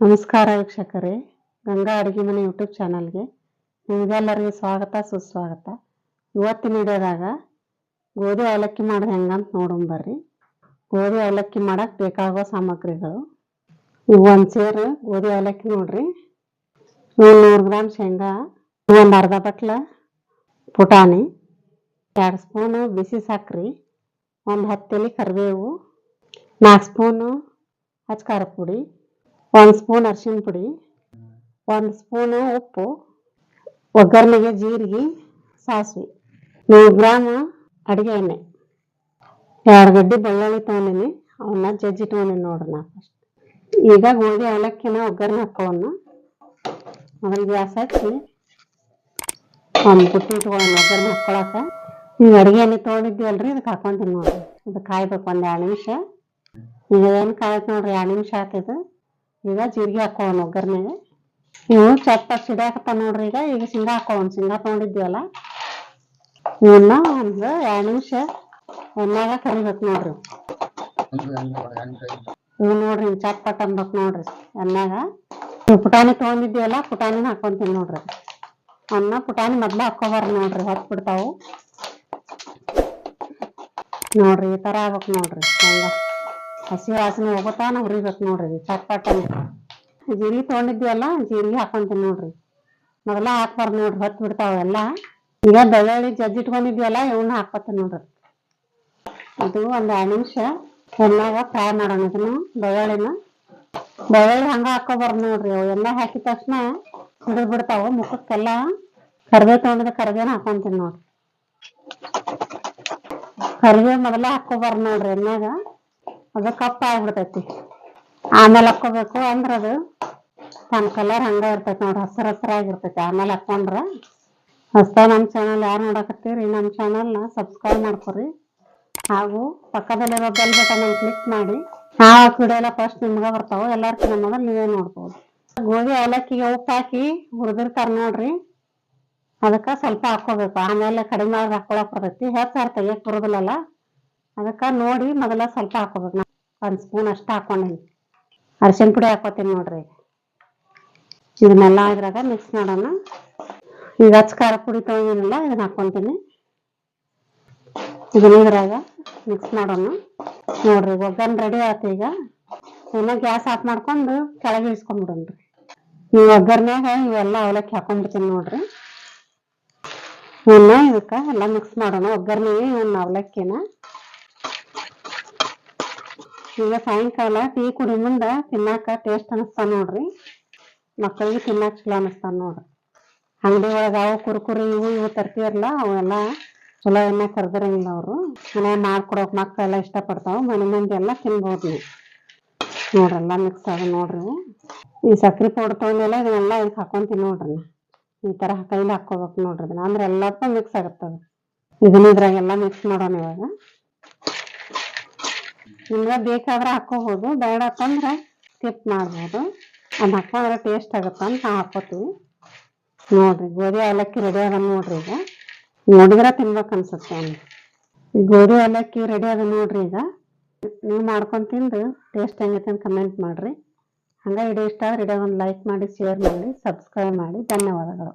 ನಮಸ್ಕಾರ ವೀಕ್ಷಕರೇ, ಗಂಗಾ ಅಡುಗೆ ಮನೆ ಯೂಟ್ಯೂಬ್ ಚಾನಲ್ಗೆ ನಿಮಗೆಲ್ಲರಿಗೂ ಸ್ವಾಗತ, ಸುಸ್ವಾಗತ. ಇವತ್ತಿನ ವಿಡಿಯೋದಾಗ ಗೋಧಿ ಅವಲಕ್ಕಿ ಮಾಡೋದು ಹೆಂಗಂತ ನೋಡೋಣ ಬರ್ರಿ. ಗೋಧಿ ಅವಲಕ್ಕಿ ಮಾಡಕ್ಕೆ ಬೇಕಾಗೋ ಸಾಮಗ್ರಿಗಳು. ಇವು ಒಂದು ಸೇರು ಗೋಧಿ ಅವಲಕ್ಕಿ ನೋಡ್ರಿ. ಒಂದು ನೂರು ಗ್ರಾಮ್ ಶೇಂಗಾ ಒಂದು ಅರ್ಧ ಬಟ್ಲ ಪುಟಾಣಿ, ಎರಡು ಸ್ಪೂನು ಬಿಸಿ ಸಕ್ರೆ, ಒಂದು ಹತ್ತು ಎಲೆ ಕರಿಬೇವು ನಾಲ್ಕು ಸ್ಪೂನು ಹಚ್ಕಾರ ಪುಡಿ ಒಂದು ಸ್ಪೂನ್ ಅರಿಶಿನ ಪುಡಿ ಒಂದು ಸ್ಪೂನು ಉಪ್ಪು ಒಗ್ಗರಣೆಗೆ ಜೀರಿಗೆ ಸಾಸಿವೆ ನೂರು ಗ್ರಾಮ್ ಅಡುಗೆ ಎಣ್ಣೆ ಎರಡು ಗಡ್ಡೆ ಬೆಳ್ಳುಳ್ಳಿ ತೊಗೊಂಡಿನಿ ಅವನ್ನ ಜಜ್ಜಿ ತೊಗೊಂಡಿನಿ ನೋಡ್ರಿ ನಾ ಫಸ್ಟ್ ಈಗ ಗೋಧಿ ಅವಲಕ್ಕಿನ ಒಗ್ಗರಣೆ ಹಾಕೋವನ್ನು ಮೊದಲು ಗ್ಯಾಸ್ ಹಚ್ಚಿ ಒಂದು ಬುಟ್ಟಿ ಇಟ್ಕೊಳ್ಳೋಣ ಒಗ್ಗರಣೆ ಹಾಕ್ಕೊಳಕ ಈಗ ಅಡುಗೆ ಎಣ್ಣೆ ತೊಗೊಂಡಿದ್ದೀವಲ್ರಿ ಇದಕ್ಕೆ ಹಾಕೊಂತೀನಿ ನೋಡ್ರಿ ಇದು ಕಾಯ್ಬೇಕು ಒಂದು ಎರಡು ನಿಮಿಷ ಈಗ ಏನು ಕಾಯ್ತು ನೋಡ್ರಿ ಎರಡು ನಿಮಿಷ ಆತೈತೆ ಈಗ ಜೀರಿಗೆ ಹಾಕೋಣ ಒಗ್ಗರಣೆಗೆ ಇವು ಚಟ್ಟ ಸಿಡಾಕತ್ತ ನೋಡ್ರಿ ಈಗ ಈಗ ಶೇಂಗಾ ಹಾಕೋಣ ಶೇಂಗಾ ತೊಗೊಂಡಿದ್ದೀವಲ್ಲ ಇವನ್ನ ಒಂದು ಎರಡು ನಿಮಿಷ ಎಣ್ಣೆಗ ಕರಿಬೇಕು ನೋಡ್ರಿ. ಇವು ನೋಡ್ರಿ ಚಟ್ಪಟ್ ಚಟ್ ಪಟ್ ಅನ್ಬೇಕು ನೋಡ್ರಿ ಎಣ್ಣಾಗ ಪುಟಾಣಿ ತೊಗೊಂಡಿದ್ದೀವಲ್ಲ, ಪುಟಾಣಿನ ಹಾಕೊಂತೀನಿ ನೋಡ್ರಿ. ಅನ್ನ, ಪುಟಾಣಿ ಮೊದ್ಲ ಹಾಕೋಬಾರ್ದು ನೋಡ್ರಿ ಹೊತ್ತು ಬಿಡ್ತಾವು ನೋಡ್ರಿ, ಈ ತರ ಆಗ್ಬೇಕು ನೋಡ್ರಿ, ಶೇಂಗಾ. ಹಸಿ ವಾಸನೆ ಹೋಗುತ್ತಾನ ಹುರಿಬೇಕು ನೋಡ್ರಿ ಚಟ್ ಪಟ್ ಅಂತ ಜೀರಿಗೆ ತೊಗೊಂಡಿದ್ವಲ್ಲ ಜೀರಿಗೆ ಹಾಕೊಂತೀನಿ ನೋಡ್ರಿ. ಮೊದಲ ಹಾಕ್ಬಾರ್ದು ನೋಡ್ರಿ, ಹೊತ್ತು ಬಿಡ್ತಾವ ಎಲ್ಲ ಈಗ ಬೆಳ್ಳುಳ್ಳಿ ಜಜ್ಜಿ ಅಲ್ಲ ಇವನ್ನ ಹಾಕೋತೀನಿ ನೋಡ್ರಿ. ಇದು ಒಂದು ಎರಡು ನಿಮಿಷ ಎಣ್ಣೆಗ ಫ್ರೈ ಮಾಡೋಣ ಇದನ್ನು, ಬೆಳ್ಳುಳ್ಳಿನ. ಬೆಳ್ಳುಳ್ಳಿ ಹಂಗ ಹಾಕೋಬಾರ್ದು ನೋಡ್ರಿ ಅವು ಎಲ್ಲ ಹಾಕಿದ ತಕ್ಷಣ ಹಿಡಿದು ಬಿಡ್ತಾವ, ಮುಖಕ್ಕೆಲ್ಲ ಕರ್ಬೇವು ತೊಗೊಂಡಿದ್ದ ಕರ್ಬೇವನ್ನ ಹಾಕೊಂತೀನಿ ನೋಡ್ರಿ. ಕರ್ಬೇವು ಮೊದಲ ಹಾಕೋಬಾರ್ದು ನೋಡ್ರಿ ಎಣ್ಣೆಗ. ಅದು ಕಪ್ಪ ಆಗ್ಬಿಡ್ತೈತಿ ಆಮೇಲೆ ಹಾಕೋಬೇಕು ಅಂದ್ರೆ ಅದು ತನ್ನ ಕಲರ್ ಹಂಗ ಇರ್ತೈತಿ ನೋಡ್ರಿ ಹಸಿರು ಹಸಿರಾಗಿರ್ತೈತಿ ಆಮೇಲೆ ಹಾಕೊಂಡ್ರ ಹೊಸ ನಮ್ಮ ಚಾನಲ್ ಯಾರು ನೋಡಕತ್ತೀರಿ ನಮ್ಮ ಚಾನಲ್ನ ಸಬ್ಸ್ಕ್ರೈಬ್ ಮಾಡ್ಕೊರಿ. ಹಾಗೂ ಪಕ್ಕದಲ್ಲಿರೋ ಬೆಲ್ ಬಟನ್ ಕ್ಲಿಕ್ ಮಾಡಿ. ನಾವು ವಿಡಿಯೋ ಎಲ್ಲ ಫಸ್ಟ್ ನಿಮ್ಗೆ ಬರ್ತಾವೆ, ಎಲ್ಲರಿಗೂ ಮೊದಲು ನೀವೇ ನೋಡ್ಬೋದು. ಗೋಧಿ ಅವಲಕ್ಕಿಗೆ ಉಪ್ಪು ಹಾಕಿ ಹುರಿದಿರ್ತಾರೆ ನೋಡ್ರಿ. ಅದಕ್ಕೆ ಸ್ವಲ್ಪ ಹಾಕೋಬೇಕು ಆಮೇಲೆ ಕಡಿಮೆ ಹಾಕೊಳಕ್ ಬರ್ತೈತಿ. ಹೆಚ್ಚಾರ್ ತೆಗಿಯಕ್ ಬರೋದಿಲ್ಲಲ್ಲ. ಅದಕ್ಕೆ ನೋಡಿ ಮೊದಲ ಸ್ವಲ್ಪ ಹಾಕೋಬೇಕು ನಾನು ಒಂದು ಸ್ಪೂನ್ ಅಷ್ಟು ಹಾಕೊಂಡೀನಿ ಅರಿಶಿನ ಪುಡಿ ಹಾಕೋತೀನಿ ನೋಡ್ರಿ. ಇದನ್ನೆಲ್ಲ ಇದ್ರಾಗ ಮಿಕ್ಸ್ ಮಾಡೋಣ. ಈಗ ಹಚ್ಚ ಖಾರ ಪುಡಿ ತೊಗೊಂಡಿನಲ್ಲ ಇದನ್ನ ಹಾಕೊಂತೀನಿ. ಇದನ್ನ ಇದ್ರಾಗ ಮಿಕ್ಸ್ ಮಾಡೋಣ. ನೋಡ್ರಿ, ಒಗ್ಗರಣೆ ರೆಡಿ ಆಯ್ತು ಈಗ. ಇನ್ನ ಗ್ಯಾಸ್ ಆಫ್ ಮಾಡ್ಕೊಂಡು ಕೆಳಗೆ ಇಳಿಸ್ಕೊಂಡ್ಬಿಡೋಣ್ರಿ ಈ ಒಗ್ಗರ್ನ್ಯಾಗ ಇವೆಲ್ಲ ಅವಲಕ್ಕಿ ಹಾಕೊಂಡ್ಬಿಡ್ತೀನಿ ನೋಡ್ರಿ. ಇನ್ನ ಇದಕ್ಕ ಎಲ್ಲ ಮಿಕ್ಸ್ ಮಾಡೋಣ. ಒಗ್ಗರ್ನೆಗೆ ಇವನ್ನ ಅವಲಕ್ಕಿನ. ಈಗ ಸಾಯಂಕಾಲ ಟೀ ಕುಡಿ ಮುಂದ ತಿನ್ನಾಕ ಟೇಸ್ಟ್ ಅನಿಸ್ತಾವ ನೋಡ್ರಿ. ಮಕ್ಕಳಿಗೆ ತಿನ್ನಾಕ ಚಲೋ ಅನಿಸ್ತಾವ ನೋಡ್ರಿ. ಅಂಗಡಿ ಒಳಗ ಅವು ಕುರ್ಕುರಿ ಇವು ಇವು ತರ್ತೀರಲ್ಲ ಅವೆಲ್ಲ ಚಲೋ ಎಣ್ಣೆ ಕರ್ದಿರಂಗಿಲ್ಲ ಅವರು. ಮನ್ಯಾಗ ಮಾಡ್ಕೊಡೋಕ್ ಮಕ್ಕಳೆಲ್ಲ ಇಷ್ಟಪಡ್ತಾವ, ಮನೆ ಮಂದಿ ಎಲ್ಲ ತಿನ್ಬೋದು ನೀವು. ನೋಡ್ರೆಲ್ಲ ಮಿಕ್ಸ್ ಆಗ ನೋಡ್ರಿ. ಈ ಸಕ್ರಿ ಪೌಡರ್ ತೊಗೊಂಡೆಲ್ಲ ಇದನ್ನೆಲ್ಲ ಇದಕ್ಕೆ ಹಾಕೊಂತೀನಿ ನೋಡ್ರಿ. ಈ ತರ ಕೈಲಿ ಹಾಕೋಬೇಕು ನೋಡ್ರಿ ಇದನ್ನ. ಅಂದ್ರೆ ಎಲ್ಲದಕ್ಕೂ ಮಿಕ್ಸ್ ಆಗುತ್ತದ. ಇದನ್ನ ಇದ್ರಾಗೆಲ್ಲ ಮಿಕ್ಸ್ ಮಾಡೋಣ ಇವಾಗ. ನಿಮ್ಗೆ ಬೇಕಾದ್ರೆ ಹಾಕೋಬಹುದು ಬೇಡ ಅಂತಂದ್ರೆ ಸ್ಕಿಪ್ ಮಾಡ್ಬೋದು. ಅದು ಹಾಕೊಂಡ್ರೆ ಟೇಸ್ಟ್ ಆಗುತ್ತೆ ಅಂತ ಹಾಕೋತೀವಿ. ನೋಡ್ರಿ, ಗೋಧಿ ಅವಲಕ್ಕಿ ರೆಡಿ ಅದ ನೋಡ್ರಿ ಈಗ. ನೋಡಿದ್ರೆ ತಿನ್ಬೇಕು ಅನ್ಸುತ್ತೆ. ಈ ಗೋಧಿ ಅವಲಕ್ಕಿ ರೆಡಿ ಅದ ನೋಡ್ರಿ ಈಗ. ನೀವು ಮಾಡ್ಕೊಂಡು ತಿಂದು ಟೇಸ್ಟ್ ಹೆಂಗೈತೆ ಅಂತ ಕಮೆಂಟ್ ಮಾಡ್ರಿ. ಹಂಗೆ ವಿಡಿಯೋ ಇಷ್ಟ ಆದ್ರೆ ಒಂದು ಲೈಕ್ ಮಾಡಿ ಶೇರ್ ಮಾಡಿ ಸಬ್ಸ್ಕ್ರೈಬ್ ಮಾಡಿ. ಧನ್ಯವಾದಗಳು.